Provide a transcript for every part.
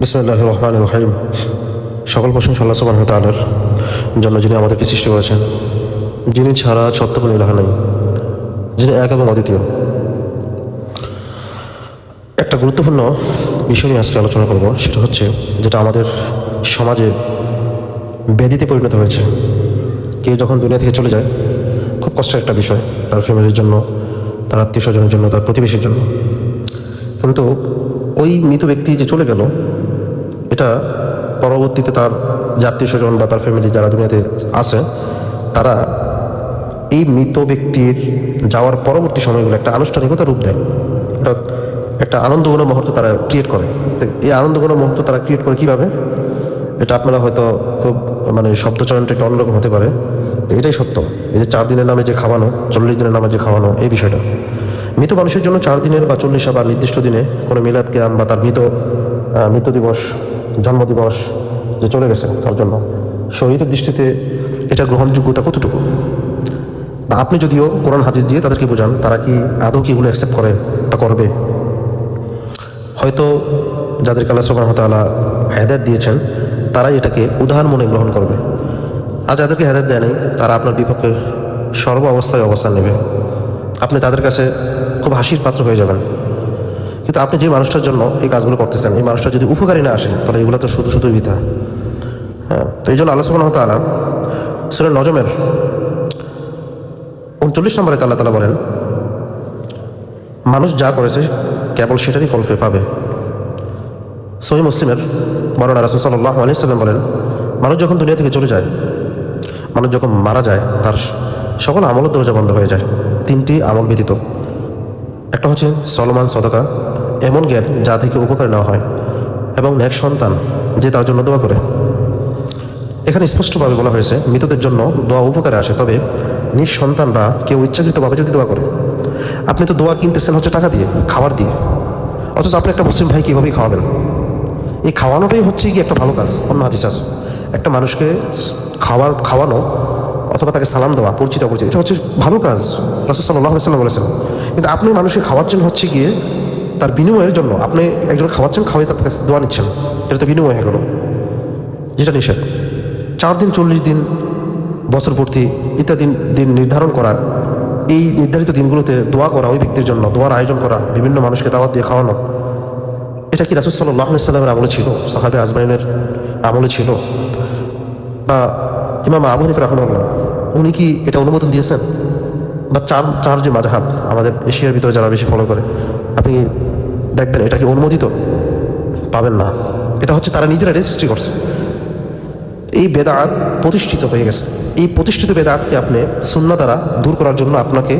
বিসমুল্লাহ রহমান রহিম। সকল প্রশংসা আল্লাহ সুবাহ তালার জন্য যিনি আমাদেরকে সৃষ্টি করেছেন। যিনি ছাড়া সত্য ইলাহা নেই, যিনি এক এবং অদ্বিতীয়। একটা গুরুত্বপূর্ণ বিষয় নিয়ে আজকে আলোচনা করব, সেটা হচ্ছে যেটা আমাদের সমাজে ব্যাধিতে পরিণত হয়েছে। কেউ যখন দুনিয়া থেকে চলে যায়, খুব কষ্টের একটা বিষয়, তার ফ্যামিলির জন্য, তার আত্মীয় স্বজনের জন্য, তার প্রতিবেশীর জন্য। কিন্তু ওই মৃত ব্যক্তি যে চলে গেল এটা পরবর্তীতে তার আত্মীয় স্বজন বা তার ফ্যামিলি যারা দুনিয়াতে আছে, তারা এই মৃত ব্যক্তির যাওয়ার পরবর্তী সময়গুলো একটা আনুষ্ঠানিকতা রূপ দেয়। অর্থাৎ একটা আনন্দঘন মুহূর্ত তারা ক্রিয়েট করে। এই আনন্দঘন মুহূর্ত তারা ক্রিয়েট করে কীভাবে? এটা আপনারা হয়তো খুব মানে শব্দচয়নটা একটু অন্যরকম হতে পারে। এটাই সত্য। এই যে চার দিনের নামে যে খাওয়ানো, চল্লিশ দিনের নামে যে খাওয়ানো, এই বিষয়টা। মৃত মানুষের জন্য চার দিনের বা চল্লিশ বা নির্দিষ্ট দিনে কোনো মিলাদ কেয়াম বা তার মৃত মৃত দিবস জন্মদিবস যে চলে গেছে তার জন্য। শহীদের দৃষ্টিতে এটা গ্রহণযোগ্যতা কতটুকু? বা আপনি যদিও কোরআন হাদিস দিয়ে তাদেরকে বোঝান, তারা কি আদৌ কি এগুলো অ্যাকসেপ্ট করে বা করবে? হয়তো যাদেরকে আল্লাহ সুবাহ তালা হেদায়ত দিয়েছেন, তারাই এটাকে উদাহরণ মনে গ্রহণ করবে। আর যাদেরকে হেদায়ত দেয় নেই, তারা আপনার বিপক্ষে সর্ব অবস্থায় অবস্থান নেবে। আপনি তাদের কাছে খুব হাসির পাত্র হয়ে যাবেন। কিন্তু আপনি যে মানুষটার জন্য এই কাজগুলো করতেছেন, এই মানুষটা যদি উপকারী না আসে, তাহলে এগুলো তো শুধু শুধু বিধা হ্যাঁ তো এই জন্য আল্লাহ সুবাহ তালা সুরের নজমের উনচল্লিশ নম্বরে তাল্লাহ তালা বলেন, মানুষ যা করেছে কেবল সেটারই ফল পাবে। সহি মুসলিমের বর্ণনা রাসুল সাল্লাহ আলিয়াল্লাম বলেন, মানুষ যখন দুনিয়া থেকে চলে যায়, মানুষ যখন মারা যায়, তার সকল আমলের দরজা বন্ধ হয়ে যায়। তিনটি আমল ব্যতীত। একটা হচ্ছে সলমান সদকা এমন জ্ঞান যা থেকে উপকার নেওয়া হয় এবং ন্যাক সন্তান যে তার জন্য দোয়া করে। এখানে স্পষ্টভাবে বলা হয়েছে, মৃতদের জন্য দোয়া উপকারে আসে, তবে নিজ সন্তান বা কেউ ইচ্ছাকৃতভাবে যদি দোয়া করে, আপনি তো দোয়া কিনতেছেন হচ্ছে টাকা দিয়ে, খাবার দিয়ে। অথচ আপনি একটা মুসলিম ভাই কীভাবেই খাওয়াবেন? এই খাওয়ানোটাই হচ্ছে কি একটা ভালো কাজ, অন্য হাদিস আছে। একটা মানুষকে খাওয়ার, খাওয়ানো অথবা তাকে সালাম দেওয়া, পরিচিত অপরিচিত এটা হচ্ছে ভালো কাজ। রাসুল সাল্লাহ বলেছেন, কিন্তু আপনি মানুষকে খাওয়ার জন্য হচ্ছে গিয়ে তার বিনিময়ের জন্য আপনি একজন খাওয়াচ্ছেন, খাওয়াই তার কাছে দোয়া নিচ্ছেন। এটা তো বিনিময় হয়ে গেল। যেটা নিষেধ। চার দিন, চল্লিশ দিন, বছর পূর্তি ইত্যাদি দিন নির্ধারণ করা, এই নির্ধারিত দিনগুলোতে দোয়া করা ওই ব্যক্তির জন্য, দোয়ার আয়োজন করা, বিভিন্ন মানুষকে দাওয়াত দিয়ে খাওয়ানো, এটা কি রাসুল সাল্লাহ সাল্লামের আমলে ছিল? সাহাবে আজমাইনের আমলে ছিল? বা ইমাম আবু রহমাল্লাহ উনি কি এটা অনুমোদন দিয়েছেন? বা চার চার যে মাজাহাব আমাদের এশিয়ার ভিতরে যারা বেশি ফলো করে, আপনি দেখবেন এটা কি অনুমোদিত পাবেন না। এটা হচ্ছে তারা নিজেরা রেজিস্ট্রি করছে। এই বেদাত প্রতিষ্ঠিত হয়ে গেছে। এই প্রতিষ্ঠিত বেদাতকে আপনি শূন্য দ্বারা দূর করার জন্য আপনাকে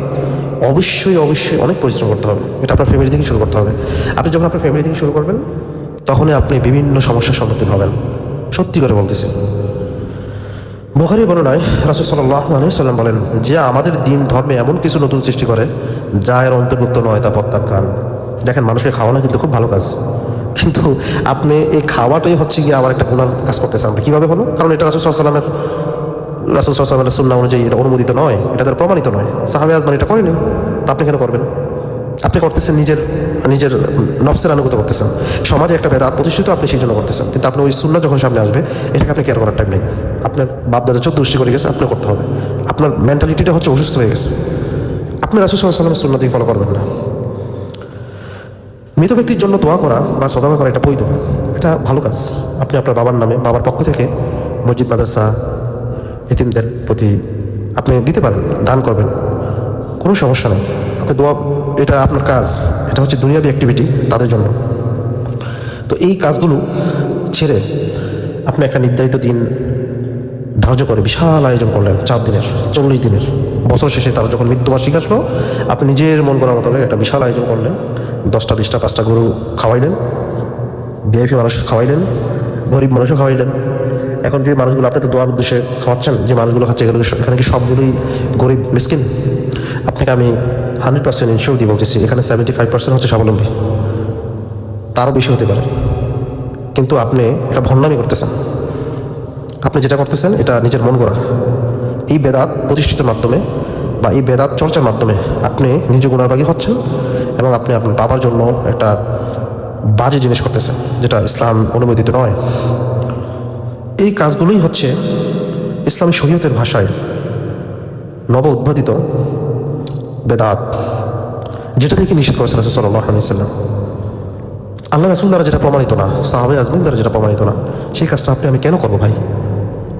অবশ্যই অবশ্যই অনেক পরিশ্রম করতে হবে। এটা আপনার ফ্যামিলি থেকে শুরু করতে হবে। আপনি যখন আপনার ফ্যামিলি থেকে শুরু করবেন, তখনই আপনি বিভিন্ন সমস্যার সম্মুখীন হবেন। সত্যি করে বলতেছি। বোখারি বর্ণনায় রাসুল সাল্লাহ সাল্লাম বলেন, যে আমাদের দিন ধর্মে এমন কিছু নতুন সৃষ্টি করে, যা এর অন্তর্ভুক্ত নয় তা প্রত্যাখ্যান। দেখেন, মানুষকে খাওয়ানো কিন্তু খুব ভালো কাজ। কিন্তু আপনি এই খাওয়াটাই হচ্ছে গিয়ে আমার একটা গুণার কাজ করতেছেন আপনি কীভাবে হলো? কারণ এটা রাসুল সাল্লামের রাসুল সাল্লামের সুন্না অনুযায়ী এটা অনুমোদিত নয়, এটা তার প্রমাণিত নয়। সাহাবে আজমান এটা করেনি। তা আপনি কেন করবেন? আপনি করতেছেন নিজের নিজের নফসের আনুগত করতেছেন। সমাজে একটা বেদাত প্রতিষ্ঠিত আপনি সেই জন্য করতেছেন। কিন্তু আপনি ওই সুন্না যখন সামনে আসবে, এটাকে আপনি কেয়ার করার টাইম নেই। আপনার বাপ দাদা চোদ্দ দৃষ্টি করে গেছে, আপনার করতে হবে। আপনার মেন্টালিটিটা হচ্ছে অসুস্থ হয়ে গেছে। আপনি রাসুল সাল্লামের সুন্না দিয়ে ফলো করবেন না। মৃত ব্যক্তির জন্য দোয়া করা বা সদামা করা এটা বৈধ এটা ভালো কাজ। আপনি আপনার বাবার নামে, বাবার পক্ষ থেকে মসজিদ, মাদ্রাসা, এতিমদের প্রতি আপনি দিতে পারেন, দান করবেন। কোনো সমস্যা নেই। আপনি দোয়া, এটা আপনার কাজ। এটা হচ্ছে দুনিয়াবি অ্যাক্টিভিটি তাদের জন্য। তো এই কাজগুলো ছেড়ে আপনি একটা নির্ধারিত দিন ধার্য করে, বিশাল আয়োজন করলেন, চার দিনের, চল্লিশ দিনের। বছর শেষে তারা যখন মৃত্যুবার্ষিক আসলো, আপনি নিজের মন করার মতো একটা বিশাল আয়োজন করলেন। দশটা, বিশটা, পাঁচটা গরু খাওয়াইলেন ভিআইপি মানুষ খাওয়াইলেন, গরিব মানুষও খাওয়াইলেন। এখন যে মানুষগুলো, আপনি তো দোয়ার উদ্দেশ্যে খাওয়াচ্ছেন, যে মানুষগুলো খাচ্ছে, এগুলো এখানে কি সবগুলোই গরিব, মিসকিন? আপনাকে আমি হান্ড্রেড পার্সেন্ট ইনশিওর দিয়ে বলতেছি, এখানে সেভেন্টি ফাইভ পার্সেন্ট হচ্ছে স্বাবলম্বী। তারও বেশি হতে পারে। কিন্তু আপনি এটা ভণ্ডামি করতেছেন। আপনি যেটা করতেছেন, এটা নিজের মন করা এই বেদাত প্রতিষ্ঠিতের মাধ্যমে বা এই বেদাত চর্চার মাধ্যমে আপনি নিজ গুণারবাগী হচ্ছেন এবং আপনি আপনার বাবার জন্য একটা বাজে জিনিস করতেছেন, যেটা ইসলাম অনুমোদিত নয়। এই কাজগুলোই হচ্ছে ইসলামী শরীয়তের ভাষায় নব উদ্ভাদিত বেদাত, যেটা থেকে নিষেধ করেছেন রাসূল সাল্লাল্লাহু আলাইহি সাল্লাম আল্লাহ রাসুল দ্বারা যেটা প্রমাণিত না, সাহাবে আজমিন দ্বারা যেটা প্রমাণিত না, সেই কাজটা আপনি আমি কেন করব ভাই?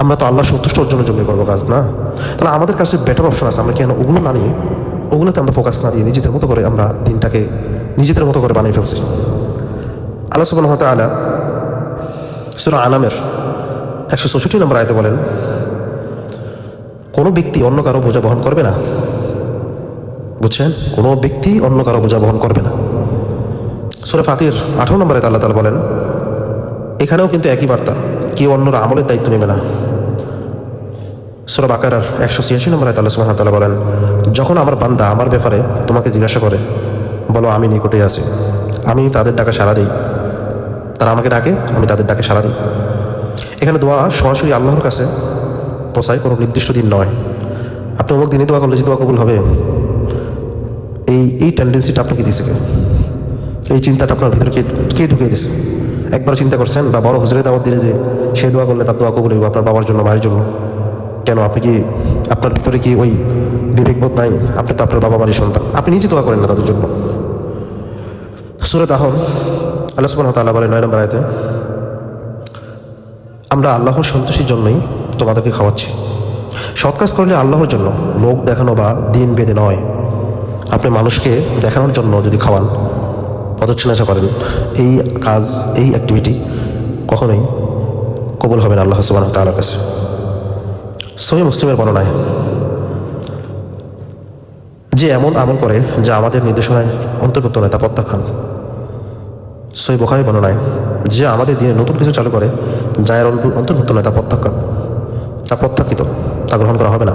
আমরা তো আল্লাহ সন্তুষ্ট অর্জনের জন্য করব কাজ, না? তাহলে আমাদের কাছে বেটার অপশন আছে, আমরা কেন ওগুলো না নিয়ে ওগুলোতে আমরা ফোকাস না দিয়ে নিজেদের মতো করে আমরা দিনটাকে নিজেদের মতো করে বানিয়ে ফেলছি। আল্লাহ সুবাহ আলা সুরা আনামের একশো চৌষট্টি নম্বর আয়তে বলেন, কোনো ব্যক্তি অন্য কারও বোঝা বহন করবে না। বুঝছেন? কোনো ব্যক্তি অন্য কারও বোঝা বহন করবে না। সুরা ফাতির আঠারো নম্বরে আল্লাহ তালা বলেন, এখানেও কিন্তু একই বার্তা, কেউ অন্যরা আমলের দায়িত্ব নেবে না। সুরা বাকার একশো ছিয়াশি নম্বরে আল্লাহ সুবাহ তালা বলেন, যখন আমার বান্দা আমার ব্যাপারে তোমাকে জিজ্ঞাসা করে, বলো, আমি নিকটে আছি। আমি তাদের ডাকে সাড়া দিই। তারা আমাকে ডাকে, আমি তাদের ডাকে সাড়া দিই। এখানে দোয়া সরাসরি আল্লাহর কাছে পৌঁছায় কোনো নির্দিষ্ট দিন নয়। আপনি অমুক দিনই দোয়া করলে যে দোয়া কবুল হবে, এই এই টেন্ডেন্সিটা আপনাকে দিয়েছে কেউ এই চিন্তাটা আপনার ভিতরে কে কে ঢুকিয়ে দিয়েছে একবার চিন্তা করছেন বা বড় হুজুরে দাওয়াত দিলে যে সে দোয়া করলে তার দোয়া কবুল হইব আপনার বাবার জন্য, মায়ের জন্য। কেন? আপনি কি আপনার ভিতরে কি ওই বিবেকবোধ নাই? আপনি তো আপনার বাবা বাড়ির সন্তান। আপনি নিজে দোয়া করেন না তাদের জন্য। সুরত আহম আল্লাহ সুবাহ তাল্লাহ বলে নয় নম্বর আয়তে, আমরা আল্লাহর সন্তোষীর জন্যই তোমাদেরকে খাওয়াচ্ছি। সৎ কাজ করলে আল্লাহর জন্য লোক দেখানো বা দিন বেদে নয়। আপনি মানুষকে দেখানোর জন্য যদি খাওয়ান পদচ্ছন্নাচা করেন, এই কাজ, এই অ্যাক্টিভিটি কখনোই কবুল হবে না আল্লাহ সুবাহ তালার কাছে। সহি মুসলিমের বর্ণনায় যে এমন আমল করে যা আমাদের নির্দেশনায় অন্তর্ভুক্ত নয় তা প্রত্যাখ্যান। সই বোখারি বর্ণনায়, যে আমাদের দিনে নতুন কিছু চালু করে, যা এর অন্তর্ভুক্ত নয় তা প্রত্যাখ্যান। তা প্রত্যাখ্যিত, তা গ্রহণ করা হবে না।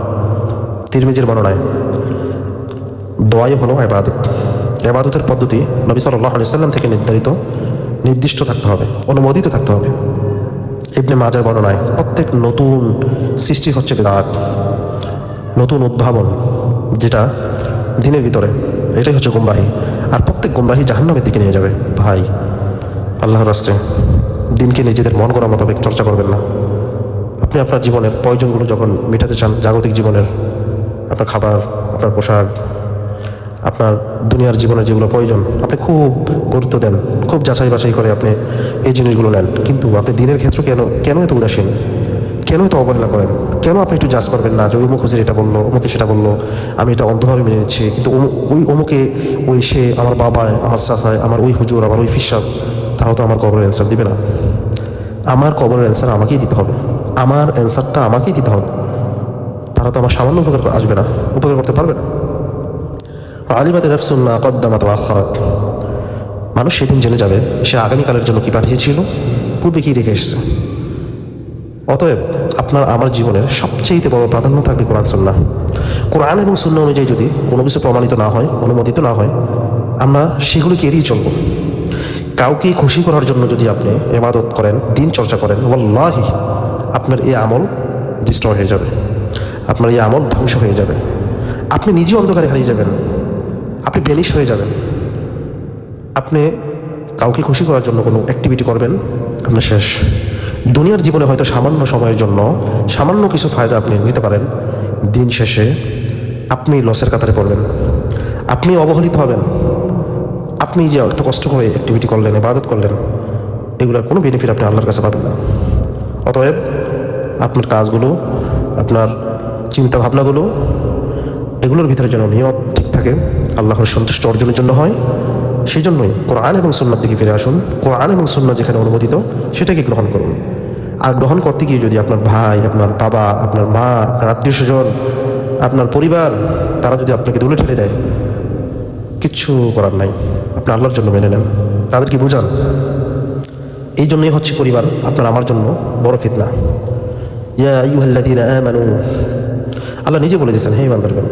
তিরমিজির বর্ণনায়, দোয়াই হলো এবাদত এবাদতের পদ্ধতি নবী সাল্লাহ আলি সাল্লাম থেকে নির্ধারিত, নির্দিষ্ট থাকতে হবে, অনুমোদিত থাকতে হবে। ইবনে মাজার বর্ণনায় প্রত্যেক নতুন সৃষ্টি হচ্ছে বেদাত, নতুন উদ্ভাবন যেটা দিনের ভিতরে, এটাই হচ্ছে গুমরাহি। আর প্রত্যেক গুমরাহি জাহান্নামের দিকে নিয়ে যাবে। ভাই, আল্লাহর রাস্তে দিনকে নিজেদের মন করা মোতাবেক চর্চা করবেন না। আপনি আপনার জীবনের প্রয়োজনগুলো যখন মেটাতে চান, জাগতিক জীবনের আপনার খাবার, আপনার পোশাক আপনার দুনিয়ার জীবনের যেগুলো প্রয়োজন, আপনি খুব গুরুত্ব দেন, খুব যাচাই বাছাই করে আপনি এই জিনিসগুলো নেন। কিন্তু আপনি দিনের ক্ষেত্রে কেন কেন এত উদাসীন? কেন এত অবহেলা করেন? কেন আপনি একটু জাজ করবেন না যে অমুক হুজুর এটা বলল, অমুকে সেটা বলল, আমি এটা অন্ধভাবে মেনে নিচ্ছি, কিন্তু ওই অমুকে, ওই সে আমার বাবায়, আমার চাচায়, আমার ওই হুজুর, আমার ওই ফিসাব তারাও তো আমার কবরের অ্যান্সার দিবে না। আমার কবরের অ্যান্সার আমাকেই দিতে হবে। আমার অ্যান্সারটা আমাকেই দিতে হবে। তারা তো আমার সামান্য উপকার আসবে না, উপকার করতে পারবে না। আলিমাতে নফসুল্লাহ কদ্দামাত আখরাত। মানুষ সেদিন জেনে যাবে, সে আগামীকালের জন্য কি পাঠিয়েছিল? পূর্বে কি রেখে এসেছে? অতএব আপনার আমার জীবনের সবচেয়ে বড় প্রাধান্য থাকবে কোরআন, সুন্নাহ। কোরআন এবং সুন্না অনুযায়ী যদি কোনো কিছু প্রমাণিত না হয়, অনুমোদিত না হয়, আমরা সেগুলিকে এড়িয়ে চলব। কাউকে খুশি করার জন্য যদি আপনি এবাদত করেন, দিন চর্চা করেন, ওয়াল্লাহি, আপনার এই আমল ডিস্ট্রয় হয়ে যাবে। আপনার এই আমল ধ্বংস হয়ে যাবে। আপনি নিজে অন্ধকারে হারিয়ে যাবেন। আপনি বেনিশ হয়ে যাবেন। আপনি কাউকে খুশি করার জন্য কোনো অ্যাক্টিভিটি করবেন? আপনার শেষ। দুনিয়ার জীবনে হয়তো সামান্য সময়ের জন্য সামান্য কিছু ফায়দা আপনি নিতে পারেন। দিন শেষে আপনি লসের কাতারে পড়বেন। আপনি অবহেলিত হবেন। আপনি যে এত কষ্ট করে অ্যাক্টিভিটি করলেন, ইবাদত করলেন, এগুলোর কোনো বেনিফিট আপনি আল্লাহর কাছে পাবেন না। অতএব আপনার কাজগুলো, আপনার চিন্তা ভাবনাগুলো এগুলোর ভিতরে যেন নিয়ত ঠিক থাকে। আল্লাহর সন্তুষ্ট অর্জনের জন্য হয়। সেই জন্যই কোরআন এবং সুন্নার দিকে ফিরে আসুন। কোরআন এবং সুন্নাত যেখানে অনুমোদিত, সেটাকে গ্রহণ করুন। আর গ্রহণ করতে গিয়ে যদি আপনার ভাই, আপনার বাবা, আপনার মা, আপনার আত্মীয় স্বজন, আপনার পরিবার, তারা যদি আপনাকে দূরে ঠেলে দেয়, কিচ্ছু করার নাই। আপনি আল্লাহর জন্য মেনে নেন। তাদেরকে বোঝান, এই জন্যই হচ্ছে পরিবার আপনার আমার জন্য বড় ফিতনা। ইয়া আইয়ুহাল্লাযীনা আমানু, আল্লাহ নিজে বলে দিয়েছেন, হে ইমানদারগণ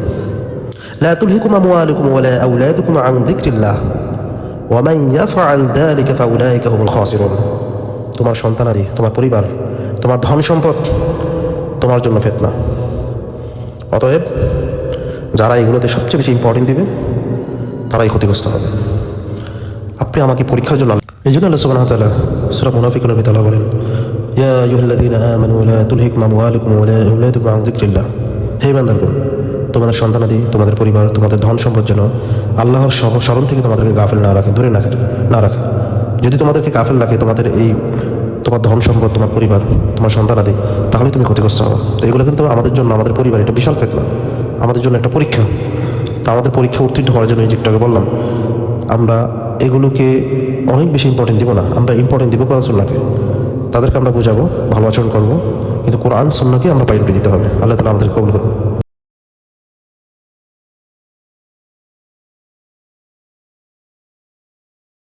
لا تلهكم أموالكم ولا أولادكم عن ذكر الله ومن يفعل ذلك فأولئك هم الخاسرون তোমার সন্তানাদি তোমার পরিবার তোমার ধন সম্পদ তোমার জন্য ফেতনা অতএব যারা এগুলোতে সবচেয়ে বেশি ইম্পর্টেন্ট দিবে তারাই ক্ষতিগ্রস্ত হবে আপনি আমাকে পরীক্ষার জন্য এই এই জন্য আল্লাহ সুবহানাহু ওয়া তাআলা সূরা মুনাফিকুনের ভিতরে আল্লাহ বলেন ইয়া আইয়ুহাল্লাযীনা আমানু লা তুলহিকুম আমওয়ালুকুম ওয়া লা আওলাদুকুম আন যিকরিল্লাহ হে বান্দারগণ তোমাদের সন্তানাদি, তোমাদের পরিবার, তোমাদের ধন সম্পদ যেন আল্লাহর স্মরণ থেকে তোমাদেরকে গাফেল না রাখে, দূরে না রাখে না রাখে। যদি তোমাদেরকে গাফেল রাখে তোমাদের এই তোমার ধন সম্পদ, তোমার পরিবার, তোমার সন্তানাদি, তাহলে তুমি ক্ষতিগ্রস্ত হবে তো এগুলো কিন্তু আমাদের জন্য, আমাদের পরিবার, এটা বিশাল ফেতনা। আমাদের জন্য একটা পরীক্ষা। তা আমাদের পরীক্ষা উত্তীর্ণ হওয়ার জন্য এই যে একটু বললাম, আমরা এগুলোকে অনেক বেশি ইম্পর্টেন্ট দিব না। আমরা ইম্পর্টেন্ট দিব কোরআন তাদেরকে আমরা বোঝাবো, ভালো আচরণ করব। কিন্তু কোরআন সুন্নাকে আমরা প্রায়োরিটি দিতে হবে। আল্লাহ তালা আমাদের কবুল করব